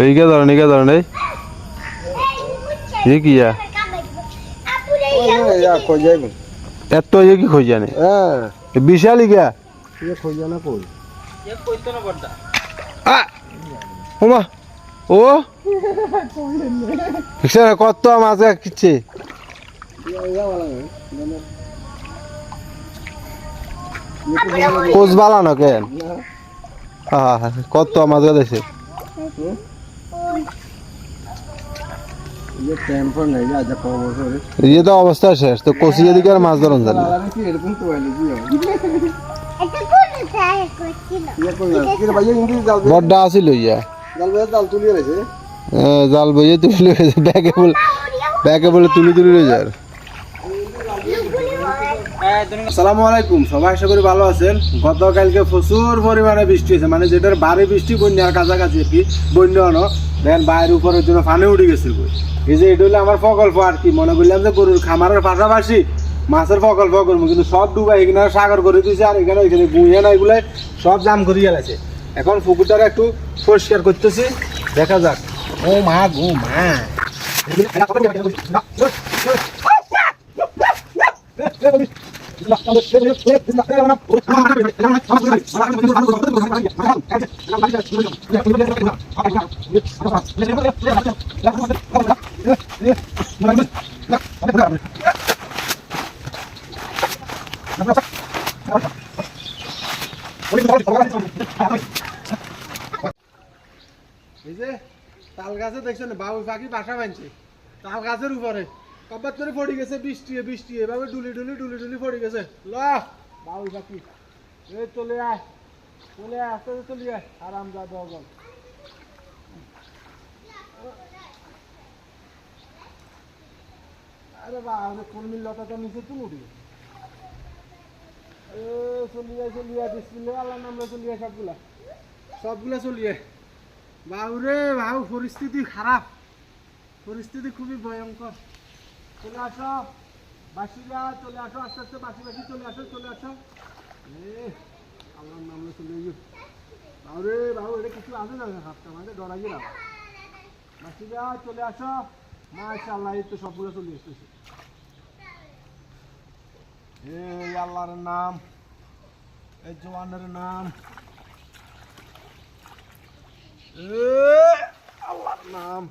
এইকে ধরেন এইকে ধরেন এই ये किया या खो जाएगा এত ये কি খোঁজ জানে हाँ বিশাল গিয়া ये खो जाना कोई ওমা ও দেখছে না কত মাছ কিচ্ছে या या वाला है কোচ বালানো কেন আহা, কত মাছ গেছে এই তো অবস্থা শেষ তো কষিয়ে দিকে আর মাছ ধরন জানি বড্ডা আসিল জাল বইয়ে তুলি ব্যাগে বলে ব্যাগে বলে তুলি তুলি রয়ে যায় আসসালামু আলাইকুম, সবাই আশা করি ভালো আছেন। গতকালকে প্রচুর পরিমাণে বৃষ্টি হয়েছে মানে যেটার বাড়ি বৃষ্টি বন্যার কাছাকাছি কি, বন্যা উপরের জন্য পানি উঠে গেছে এই যে এটা হলো আমার প্রকল্প আর কি, মনে করলাম যে গরুর খামারের পাশাপাশি মাছের প্রকল্প করব, কিন্তু সব ডুবাই এখানে সাগর করে দিয়েছে, আর এখানে ওইখানে গুঁয়ে না এগুলো সব জাম করে গেছে। এখন পুকুরটা একটু পরিষ্কার করতেছি, দেখা যাক। ও মা গো মা। তাল গাছে দেখছেন বাবু পাখি বাসা বানছে তাল গাছের উপরে। কব্বাত করে পড়ে গেছে বৃষ্টি বৃষ্টি এভাবে ডুলি ডুলি ডুলি ডুলি পড়ে গেছে। ল বাবু পাখি এই চলে আয় চলে আয়, আস্তে আস্তে চলে আয়। আরাম যা বল আরে বাবা কর্মীর লতাটা নিচে তুলে উঠি এ চলিয়ে চলিয়ে বিসমিল্লাহ আল্লাহ নামলে চলিয়ে সবগুলা। সবগুলা চলিয়ে বাবুরে বাউ, পরিস্থিতি খারাপ। পরিস্থিতি খুবই ভয়ঙ্কর। চলে আসো। বাসিরা, চলে আসো, আস্তে আস্তে বাসি বাসি, চলে আসো চলে আসো। এ, আল্লাহর নামলে চলে গিয়ে বাবুরে বাবু এটা কিছু আছে না? হাতটা মাঝে ডরা গেলাম বাসিরা, চলে আসো। মাশাআল্লাহ, এই তো সবগুলো চলে এসেছে। এই আল্লাহর নাম এই জওয়ানের নাম। এ, আল্লাহর নাম।